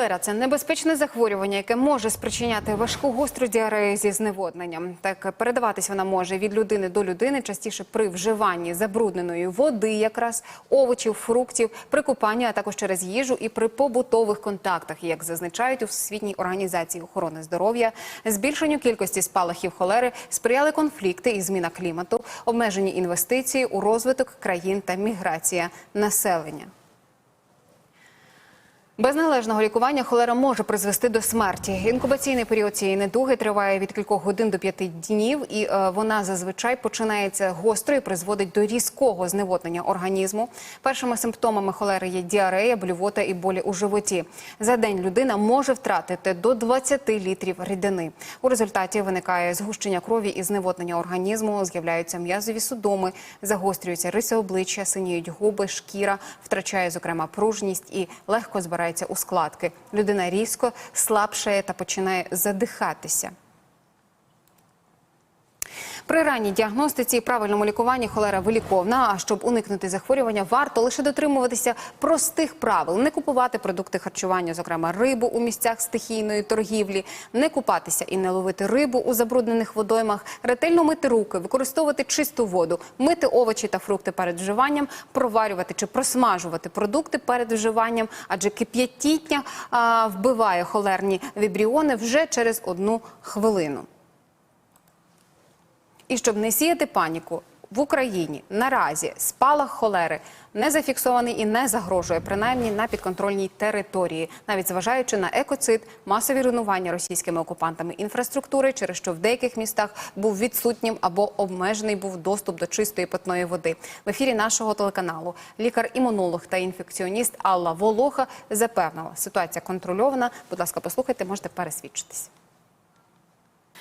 Холера це небезпечне захворювання, яке може спричиняти важку гостру діарею зі зневодненням. Так передаватись вона може від людини до людини, частіше при вживанні забрудненої води, якраз овочів, фруктів, при купанні, а також через їжу і при побутових контактах, як зазначають у Всесвітній організації охорони здоров'я. Збільшенню кількості спалахів холери сприяли конфлікти і зміна клімату, обмежені інвестиції у розвиток країн та міграція населення. Без належного лікування холера може призвести до смерті. Інкубаційний період цієї недуги триває від кількох годин до п'яти днів, і е, вона зазвичай починається гостро і призводить до різкого зневоднення організму. Першими симптомами холери є діарея, блювота і болі у животі. За день людина може втратити до 20 літрів рідини. У результаті виникає згущення крові і зневоднення організму, з'являються м'язові судоми, загострюються риси обличчя, синіють губи, шкіра, втрачає зокрема пружність і легко збирається у складки. Людина різко слабшає та починає задихатися. При ранній діагностиці і правильному лікуванні холера виліковна. А щоб уникнути захворювання, варто лише дотримуватися простих правил: не купувати продукти харчування, зокрема рибу у місцях стихійної торгівлі, не купатися і не ловити рибу у забруднених водоймах, ретельно мити руки, використовувати чисту воду, мити овочі та фрукти перед вживанням, проварювати чи просмажувати продукти перед вживанням, адже кип'ятіння вбиває холерні вібріони вже через одну хвилину. І щоб не сіяти паніку в Україні наразі спалах холери не зафіксований і не загрожує, принаймні на підконтрольній території, навіть зважаючи на екоцид, масові руйнування російськими окупантами інфраструктури, через що в деяких містах був відсутнім або обмежений був доступ до чистої питної води. В ефірі нашого телеканалу лікар-імунолог та інфекціоніст Алла Волоха запевнила, ситуація контрольована. Будь ласка, послухайте, можете пересвідчитись.